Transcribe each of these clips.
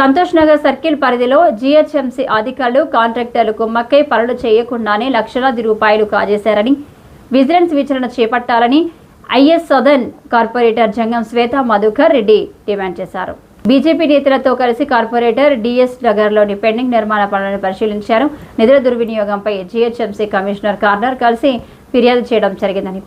Santosh Nagar circle పరిధిలో GHMC అధికారులు కాంట్రాక్టర్లు కుమ్మక్కై పనులు చేయకుండానే లక్షలాది రూపాయలు కాజేశారని విజిలెన్స్ విచారణ చేపట్టాలని IS Sadan corporator Jangam Swetha Madhukar Reddy demand చేశారు. బీజేపీ నేతలతో కలిసి కార్పొరేటర్ డిఎస్ నగర్లోని పెండింగ్ నిర్మాణ పనులను పరిశీలించారు. నిధుల దుర్వినియోగంపై జీహెచ్ఎంసీ కమిషనర్ కార్నర్ కలిసి ఫిర్యాదు చేయడం జరిగిందని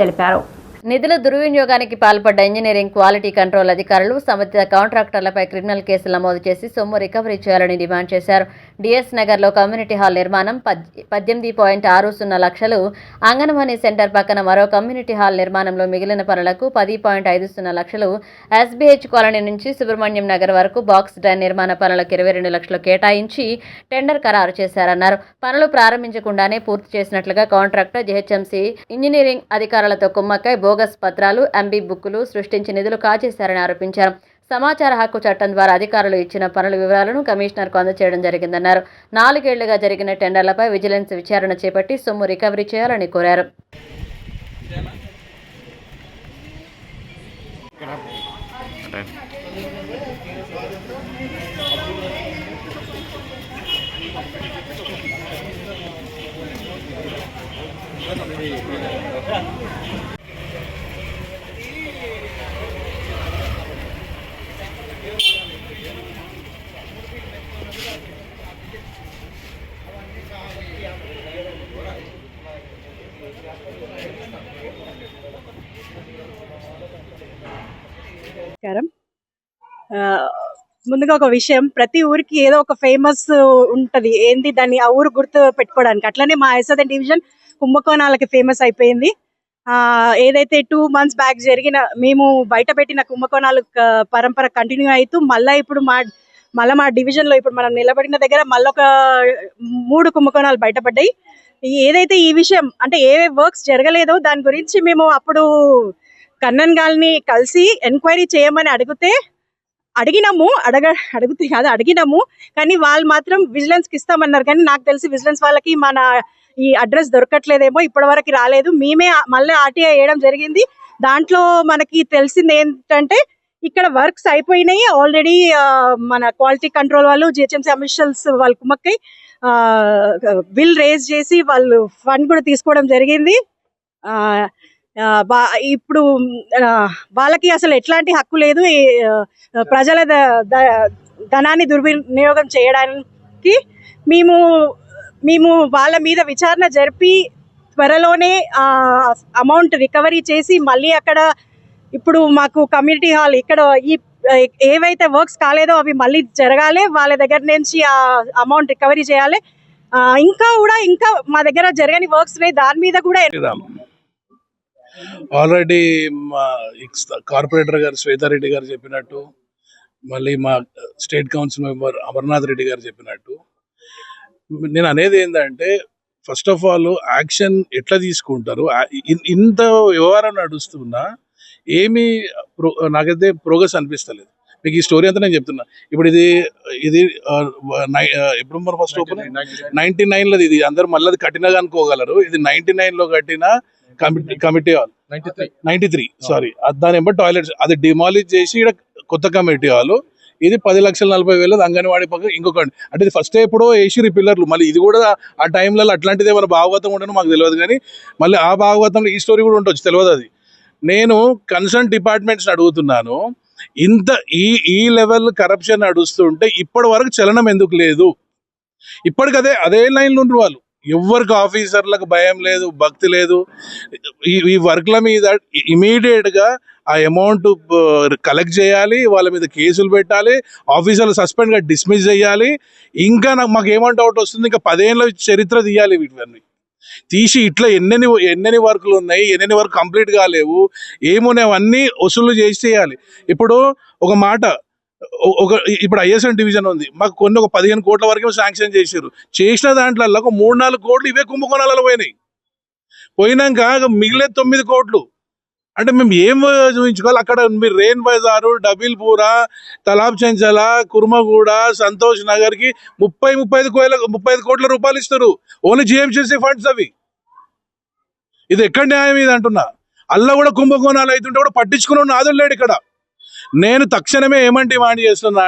తెలిపారు. నిధుల దుర్వినియోగానికి పాల్పడ్డ ఇంజనీరింగ్ క్వాలిటీ కంట్రోల్ అధికారులు సంబంధిత కాంట్రాక్టర్లపై క్రిమినల్ కేసులు నమోదు చేసి సొమ్ము రికవరీ చేయాలని డిమాండ్ చేశారు. డిఎస్ నగర్లో కమ్యూనిటీ హాల్ నిర్మాణం పద్దెనిమిది పాయింట్ ఆరు సున్నా లక్షలు. అంగన్వాడీ సెంటర్ పక్కన మరో కమ్యూనిటీ హాల్ నిర్మాణంలో మిగిలిన పనులకు పది పాయింట్ ఐదు సున్నా లక్షలు. ఎస్బీహెచ్ కాలనీ నుంచి సుబ్రహ్మణ్యం నగర్ వరకు బాక్స్ డ్రైన్ నిర్మాణ పనులకు ఇరవై రెండు లక్షలు కేటాయించి టెండర్ ఖరారు చేశారన్నారు. పనులు ప్రారంభించకుండానే పూర్తి చేసినట్లుగా కాంట్రాక్టర్ జెహెచ్ఎంసీ ఇంజనీరింగ్ అధికారులతో కుమ్మక్కై బోగస్ పత్రాలు ఎంబీ బుక్కులు సృష్టించి నిధులు కాజేశారని ఆరోపించారు. సమాచార హక్కు చట్టం ద్వారా అధికారులు ఇచ్చిన పనుల వివరాలను కమిషనర్కు అందజేయడం జరిగిందన్నారు. నాలుగేళ్ళుగా జరిగిన టెండర్లపై విజిలెన్స్ విచారణ చేపట్టి సొమ్ము రికవరీ చేయాలని కోరారు. నమస్కారం. ఆ, ముందుగా ఒక విషయం. ప్రతి ఊరికి ఏదో ఒక ఫేమస్ ఉంటది. ఏంది దాన్ని ఆ ఊరు గుర్తు పెట్టుకోవడానికి. అట్లనే మా ఎస్ఎన్ డివిజన్ కుంభకోణాలకి ఫేమస్ అయిపోయింది. ఏదైతే టూ మంత్స్ బ్యాక్ జరిగిన మేము బయట పెట్టిన కుంభకోణాలు పరంపర కంటిన్యూ అవుతూ మళ్ళీ ఇప్పుడు మా మళ్ళీ మా డివిజన్లో ఇప్పుడు మనం నిలబడిన దగ్గర మళ్ళీ ఒక మూడు కుంభకోణాలు బయటపడ్డాయి ఏదైతే ఈ విషయం అంటే ఏ వర్క్స్ జరగలేదో దాని గురించి మేము అప్పుడు కన్నన్ గాల్ని కలిసి ఎంక్వైరీ చేయమని అడిగితే అడిగినాము అడగ అడిగితే కాదు అడిగినాము కానీ వాళ్ళు మాత్రం విజిలెన్స్కి ఇస్తామన్నారు. కానీ నాకు తెలిసి విజిలెన్స్ వాళ్ళకి మన ఈ అడ్రస్ దొరకట్లేదేమో ఇప్పటి వరకు రాలేదు. మేమే మళ్ళీ ఆర్టీఐ వేయడం జరిగింది. దాంట్లో మనకి తెలిసింది ఏంటంటే ఇక్కడ వర్క్స్ అయిపోయినాయి. ఆల్రెడీ మన క్వాలిటీ కంట్రోల్ వాళ్ళు జిహెచ్ఎంసీ అఫీషియల్స్ వాళ్ళు కుమ్మక్కై బిల్ రేజ్ చేసి వాళ్ళు ఫండ్ కూడా తీసుకోవడం జరిగింది. బా- ఇప్పుడు వాళ్ళకి అసలు ఎట్లాంటి హక్కు లేదు. ప్రజల ధనాన్ని దుర్వినియోగం చేయడానికి మేము మేము వాళ్ళ మీద విచారణ జరిపి త్వరలోనే అమౌంట్ రికవరీ చేసి మళ్ళీ అక్కడ ఇప్పుడు మాకు కమ్యూనిటీ హాల్ ఇక్కడ ఈ ఏవైతే వర్క్స్ కాలేదో అవి మళ్ళీ జరగాలి. వాళ్ళ దగ్గర నుంచి ఆ అమౌంట్ రికవరీ చేయాలి. ఇంకా కూడా ఇంకా మా దగ్గర జరగని వర్క్స్ ఉన్నాయి. దాని మీద కూడా ఆల్రెడీ మా కార్పొరేటర్ గారు శ్వేతారెడ్డి గారు చెప్పినట్టు మళ్ళీ మా state council member Amarnath Reddy గారు చెప్పినట్టు నేను అనేది ఏంటంటే ఫస్ట్ ఆఫ్ ఆల్ యాక్షన్ ఎట్లా తీసుకుంటారు ఇంత వ్యవహారం నడుస్తున్నా ఏమీ ప్రో- నాకైతే ప్రోగ్రెస్ అనిపిస్తలేదు. మీకు ఈ స్టోరీ అంతా నేను చెప్తున్నా. ఇప్పుడు ఇది ఇది ఎప్పుడు మరి ఫస్ట్ ఓపెన్ నైన్టీ నైన్లో ఇది. అందరు మళ్ళీ అది కట్టినగా అనుకోగలరు ఇది నైన్టీ నైన్లో కట్టిన committee committee hall ninety three sorry దాని ఎంబర్ టాయిలెట్స్ అది డిమాలిష్ చేసి ఇక్కడ కొత్త కమిటీ హాల్ ఇది పది లక్షల నలభై వేలు అంగన్వాడీ పక్క ఇంకొకటి అంటే ఇది ఫస్ట్ ఎప్పుడో వేసిరి పిల్లర్లు మళ్ళీ ఇది కూడా ఆ టైంలలో అట్లాంటిది ఏమైనా భాగవతం ఉండను మాకు తెలియదు కానీ మళ్ళీ ఆ భాగవతంలో ఈ స్టోరీ కూడా ఉండొచ్చు. తెలియదు అది. నేను కన్సర్న్ డిపార్ట్మెంట్స్ అడుగుతున్నాను. ఇంత ఈ ఈ లెవెల్ కరప్షన్ నడుస్తుంటే ఇప్పటి వరకు చలనం ఎందుకు లేదు? ఇప్పటికి అదే అదే లైన్లో ఉండరు వాళ్ళు ఎవరికి ఆఫీసర్లకు భయం లేదు భక్తి లేదు. ఈ ఈ వర్క్ల మీద ఇమీడియట్గా ఆ అమౌంట్ కలెక్ట్ చేయాలి వాళ్ళ మీద కేసులు పెట్టాలి ఆఫీసర్లు సస్పెండ్గా డిస్మిస్ చేయాలి. ఇంకా నాకు మాకు ఏమంటే డౌట్ వస్తుంది ఇంకా పదేళ్ళ చరిత్ర తీయాలి వీటివన్నీ. తీసి ఇట్లా ఎన్నెన్ని ఎన్నెన్ని వర్కులు ఉన్నాయి ఎన్నెన్ని వర్క్ కంప్లీట్ కాలేవు ఏమున్నాయి అవన్నీ వసూలు చేసి చేయాలి. ఇప్పుడు ఒక మాట ఒక ఇప్పుడు ఐఎస్ఎన్ డివిజన్ ఉంది. మాకు కొన్ని ఒక పదిహేను కోట్ల వరకు శాంక్షన్ చేశారు చేసిన దాంట్లో ఒక మూడు నాలుగు కోట్లు ఇవే కుంభకోణాలలో పోయినాయి. పోయినాక మిగిలే తొమ్మిది కోట్లు. అంటే మేము ఏం చూపించుకోవాలి అక్కడ మీరు రెయిన్ బజారు డబిల్పూరా తలాబ్ చెంచల కుర్మగూడ సంతోష్ నగర్కి ముప్పై ముప్పై ఐదు కోట్ల ముప్పై ఐదు కోట్ల రూపాయలు ఇస్తారు ఓన్లీ జిఎంసీ ఫండ్స్ అవి. ఇది ఎక్కడ న్యాయం ఇది అంటున్నా? అల్ల కూడా కుంభకోణాలు అవుతుంటే కూడా పట్టించుకున్న నాదులు లేడు ఇక్కడ. నేను తక్షణమే ఏమంటే వాడిని చేస్తున్నా